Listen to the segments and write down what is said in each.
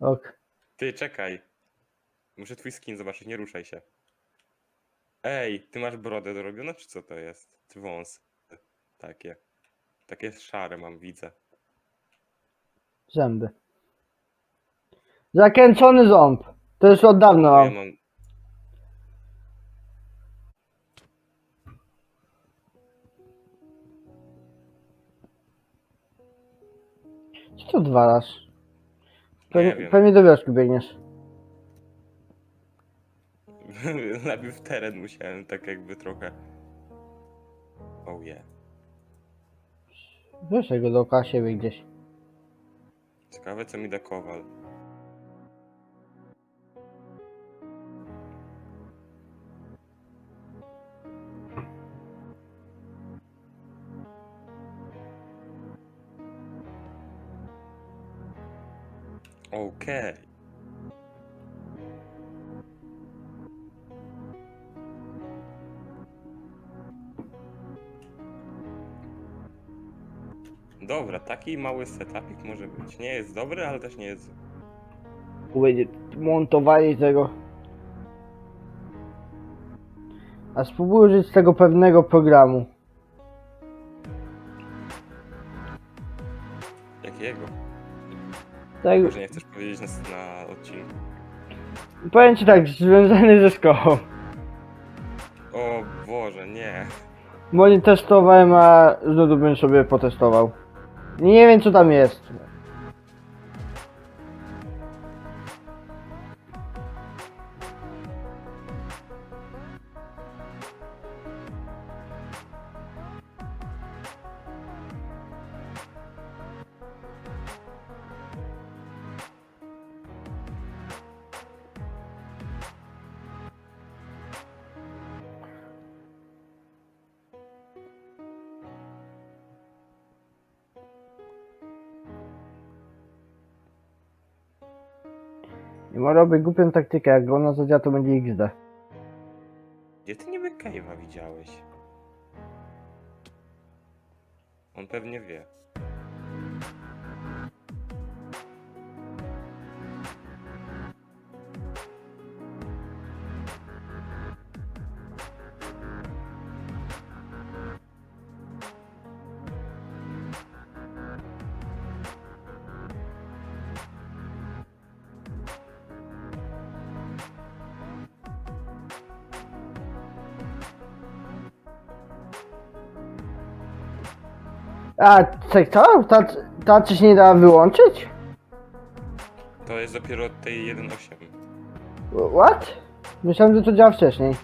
Ok. Ty, czekaj. Muszę twój skin zobaczyć, nie ruszaj się. Ej, ty masz brodę dorobioną, czy co to jest? Czy wąsy? Takie. Takie szare mam, widzę. Zęby. Zakręcony ząb. To już od dawna Ja mam. mam... Co tu odwalasz? Nie Pewnie, wiem. pewnie do wioski biegniesz. Najpierw teren musiałem tak jakby trochę... Oh yeah. Wiesz go dookoła siebie gdzieś. Ciekawe co mi da kowal. Okej. Dobra, taki mały setupik może być. Nie jest dobry, ale też nie jest zły. Będzie montowanie tego. A spróbuj użyć tego pewnego programu. Tak, Może nie chcesz powiedzieć na, na odcinku. powiem ci tak, związany ze szkołą. O Boże, nie. Bo nie testowałem, a znowu bym sobie potestował. Nie wiem co tam jest. I ma robić głupią taktykę, jak ona zadziała to będzie XD. Gdzie ty niby Cave'a widziałeś? On pewnie wie. A, co? Ta, ta coś nie da wyłączyć? To jest dopiero od tej 1.8. What? Myślałem, że to działa wcześniej.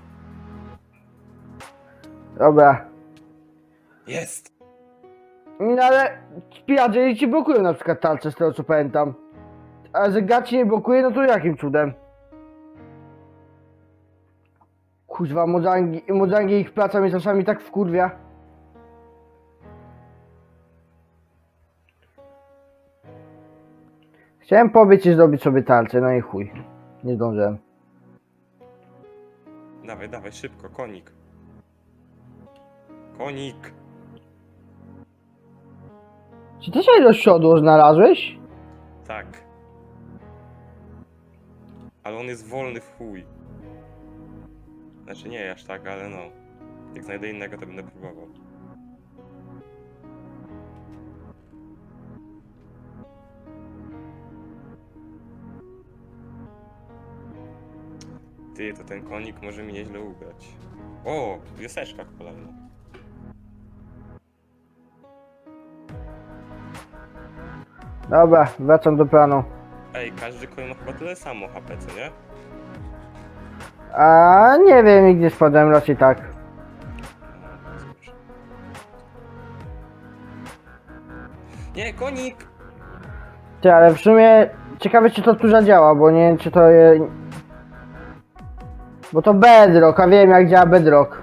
Dobra. Jest! No ale piraty ci blokują na przykład tarczę z tego co pamiętam. A że gaci nie blokuje, no to jakim cudem? Kuźwa, Mojangi ich praca mnie czasami tak wkurwia. Chciałem pobiec i zrobić sobie tarczę, no i chuj. Nie zdążyłem. Dawaj, dawaj, szybko, konik. Konik! Czy ty się do siodło znalazłeś? Tak. Ale on jest wolny w chuj. Znaczy nie aż tak, ale no. Jak znajdę innego, to będę próbował. Ty, to ten konik może mi nieźle ugrać. O, wioseczka kolejna. Dobra, wracam do planu. Ej, każdy koń ma chyba tyle samo HP, co nie? A nie wiem, nigdzie spadłem, raczej tak. No. Nie, konik! Ty, ale w sumie ciekawe czy to tu zadziała, bo nie wiem czy to je... Bo to bedrock, a wiem jak działa bedrock.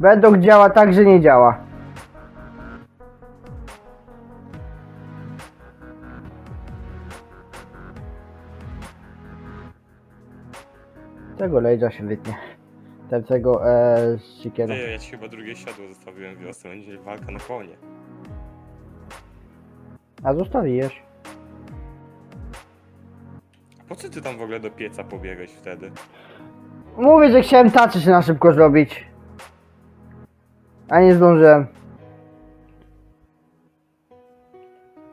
Bedrock działa tak, że nie działa. Tego lejdzia się wytnie. Tego e, z siekierą. Ty, ja ci chyba drugie siodło zostawiłem w wiosce, będzie walka na konie. A zostawiłeś. Po co ty tam w ogóle do pieca pobiegłeś wtedy? Mówię, że chciałem się na szybko zrobić. A nie zdążyłem.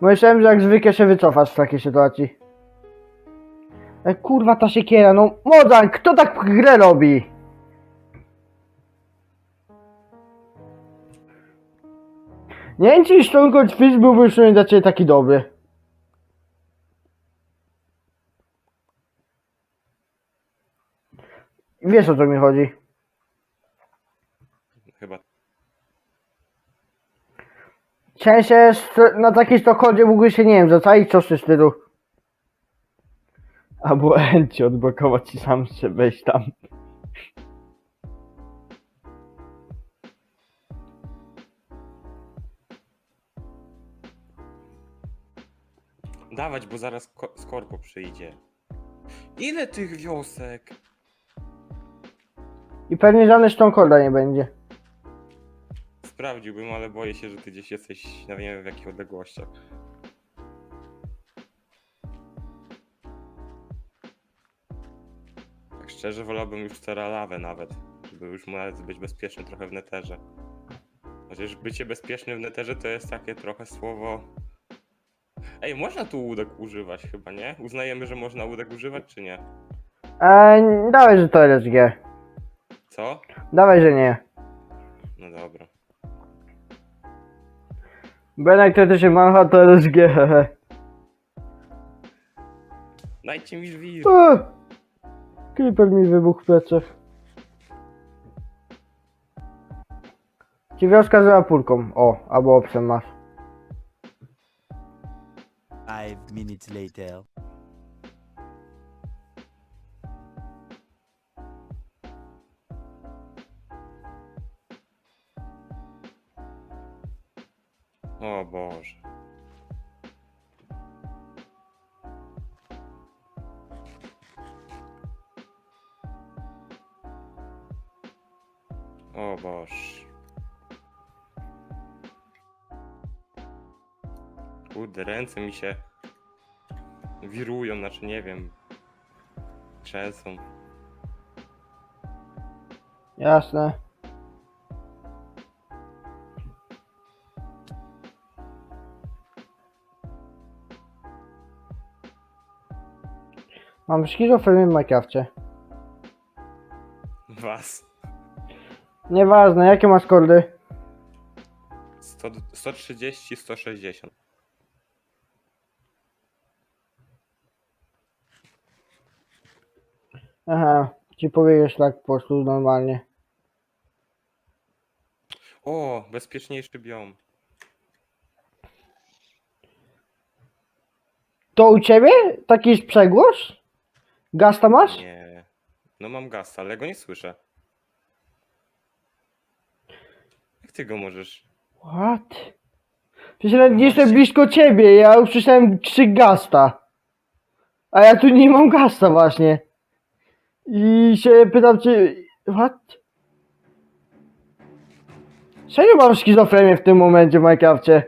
Myślałem, że jak zwykle się wycofasz w takiej sytuacji. E, kurwa ta siekiera, no Mozart, kto tak grę robi? Nie wiem, czy Stone Fish byłby już dla ciebie taki dobry. Wiesz o co mi chodzi. Chyba. St- na takiej Stockholmie mógłby się, nie wiem, zacaić coś tym stylu. Albo Enci odblokować i sam się wejść tam. Dawać, bo zaraz ko- Skorpo przyjdzie. Ile tych wiosek? I pewnie żadne Stoneholda nie będzie. Sprawdziłbym, ale boję się, że ty gdzieś jesteś, no nie wiem w jakich odległościach. Tak szczerze wolałbym już lawę nawet, żeby już nawet być bezpieczny trochę w neterze. Chociaż bycie bezpieczny w neterze to jest takie trochę słowo... Ej, można tu łódek używać chyba, nie? Uznajemy, że można łódek używać, czy nie? Eee, dawaj, że to LSG. Co? Dawaj, że nie. No dobra. Benek to też się mancha to LSG, hehe. Dajcie mi żwir. Eee, Creeper mi wybuchł w plecach. Ci wioska z apurką. O, albo obsem masz. Five minutes later. O Boże. Kurde, ręce mi się wirują, znaczy nie wiem. Trzęsą. Jasne. Mam schizofrenię w Minecrafcie. Was. Nieważne, jakie masz kordy? 100, 130, 160. Aha, ci powiedziesz tak po prostu normalnie. O, bezpieczniejszy biom. To u ciebie? Taki jest przegłos? Gasta masz? Nie. No mam gaz, ale go nie słyszę. Jak ty go możesz? What? Przecież nawet nie jestem blisko ciebie, ja już słyszałem trzy gasta. A ja tu nie mam gasta właśnie. I się pytam czy... What? Serio mam schizofrenię w tym momencie w Minecrafcie?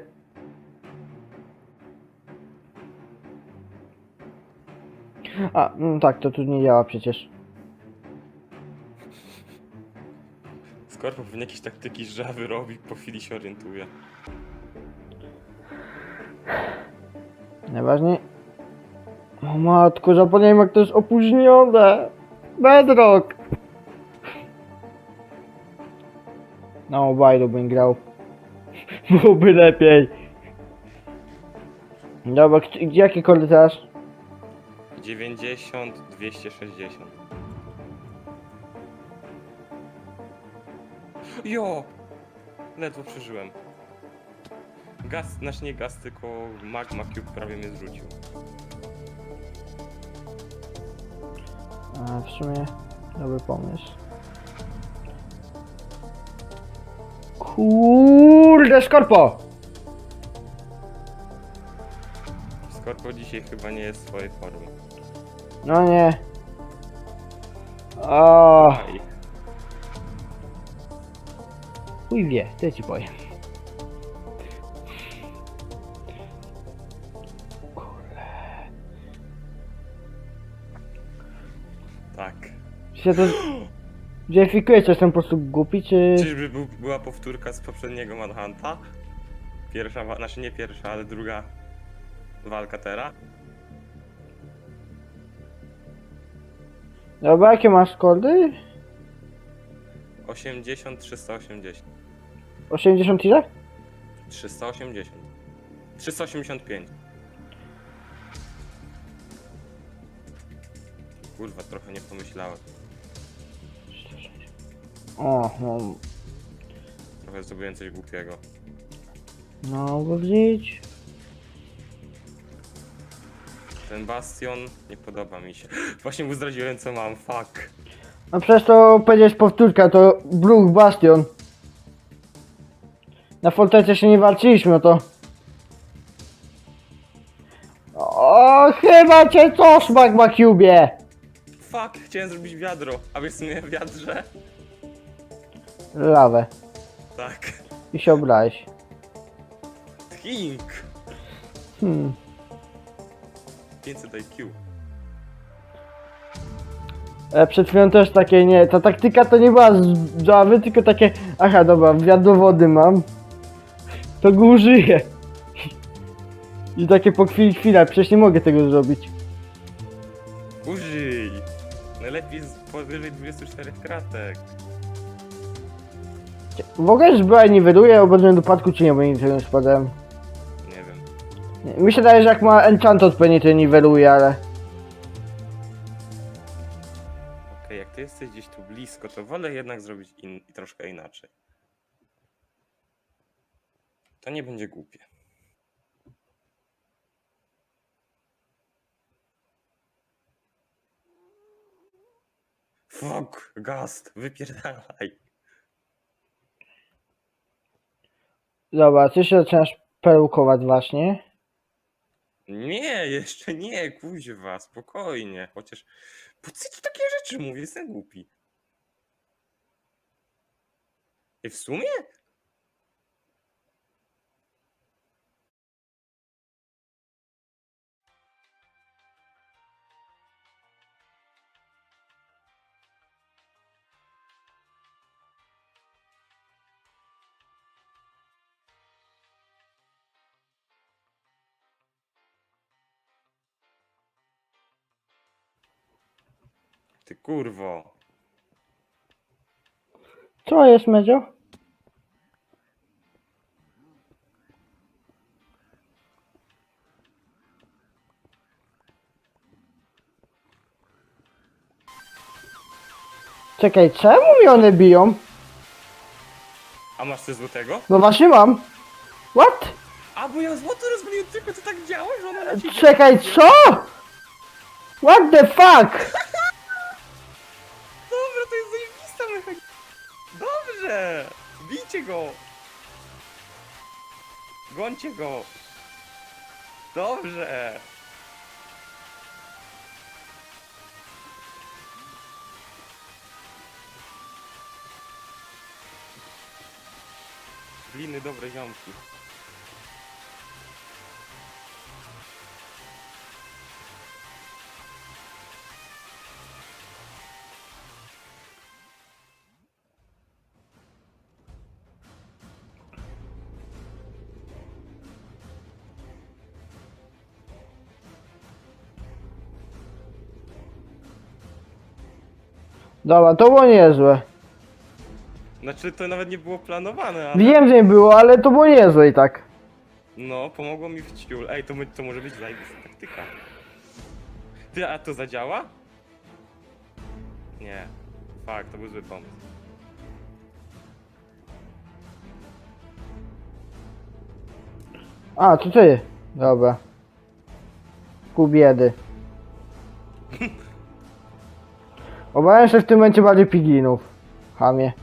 A, no tak, to tu nie działa przecież. Skorpion pewnie jakieś taktyki żawy robi, po chwili się orientuje. Najważniej... O matko, zapomniałem jak to jest opóźnione. Bedrock! No, Bajdu bym grał. Byłoby lepiej. Dobra, jakie kordy teraz? 90, 260. Jo! Ledwo przeżyłem. Gaz, znaczy nie gaz, tylko magma cube prawie mnie zrzucił. A, w sumie dobry pomysł. Kurde, Skorpo! Skorpo dzisiaj chyba nie jest w swojej formie. No nie. O, Aj. Chuj wie, ty ci powiem. Tak. Się to weryfikuje, czy jestem po prostu głupi, czy... Czyżby był, była powtórka z poprzedniego Manhunta? Pierwsza, wa- znaczy nie pierwsza, ale druga walka teraz? Dobra, jakie masz kordy? 80, 380. 80 ile? 380. 385. Kurwa, trochę nie pomyślałem. O, no... Trochę zrobiłem coś głupiego. No, wrócić. Ten bastion nie podoba mi się. Właśnie mu zdradziłem co mam, fuck. A przez to powiedziałeś powtórka, to Brook Bastion. Na fortece się nie walczyliśmy o to. O, chyba cię coś, Magma Cube. Fuck, chciałem zrobić wiadro. A wiesz co mnie w wiadrze? Lawę. Tak. I się obrałeś. King! Hmm. 500 IQ. E, przed chwilą też takie, nie, ta taktyka to nie była z Java, tylko takie, aha, dobra, wiadowody mam. To go użyję. I takie po chwili, chwila, przecież nie mogę tego zrobić. Użyj! Najlepiej z powyżej 24 kratek. W ogóle zbroja niweluje obecnym dopadku, czy nie, bo nigdy nie spadałem. Nie wiem. Nie, Mi się daje, że jak ma enchant odpowiedni, to niweluje, ale... Okej, jak ty jesteś gdzieś tu blisko, to wolę jednak zrobić in troszkę inaczej. To nie będzie głupie. Fuck, gast, wypierdalaj. Dobra, ty się zaczynasz perukować właśnie. Nie, jeszcze nie, kuźwa, spokojnie. Chociaż, po co ci takie rzeczy mówię, jestem głupi. I w sumie? Ty kurwo. Co jest, Medzio? Czekaj, czemu mi one biją? A masz coś złotego? No właśnie mam. What? A bo ja złoto rozwaliłem tylko to tak działa, że ona na ciebie... Czekaj, co? What the fuck? Dobrze! Bijcie go! Gońcie go! Dobrze! Gliny dobre ziomki. Dobra, to było niezłe. Znaczy to nawet nie było planowane, ale... Wiem, że nie było, ale to było niezłe i tak. No, pomogło mi w ciul. Ej, to, mo- to może być zajebista taktyka. Ty, a to zadziała? Nie. Fakt, to był zły pomysł. A, to ty. Dobra. Ku biedy. Obawiam się w tym momencie bardziej piginów. Hamie.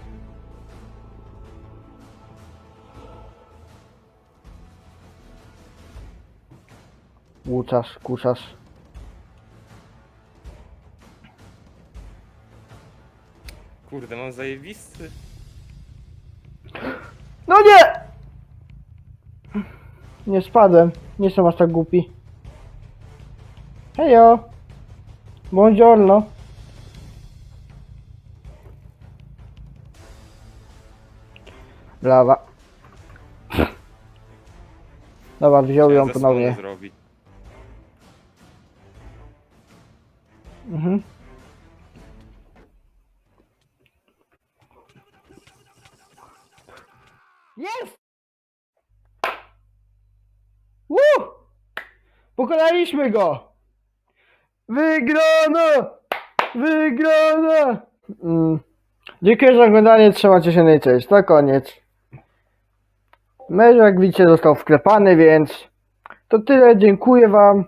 Łuczarz, kuszarz. Kurde, mam zajebisty. No nie! Nie spadłem. Nie jestem aż tak głupi. Hejo. Buongiorno. Lawa. Dobra, wziął ją zasłonę ponownie. zrobić. Mhm. Jest! Woo! Pokonaliśmy go! Wygrano! Wygrano! Mm. Dziękuję za oglądanie, trzymajcie się no i cześć. To koniec. Mecz jak widzicie został wklepany, więc to tyle. Dziękuję wam.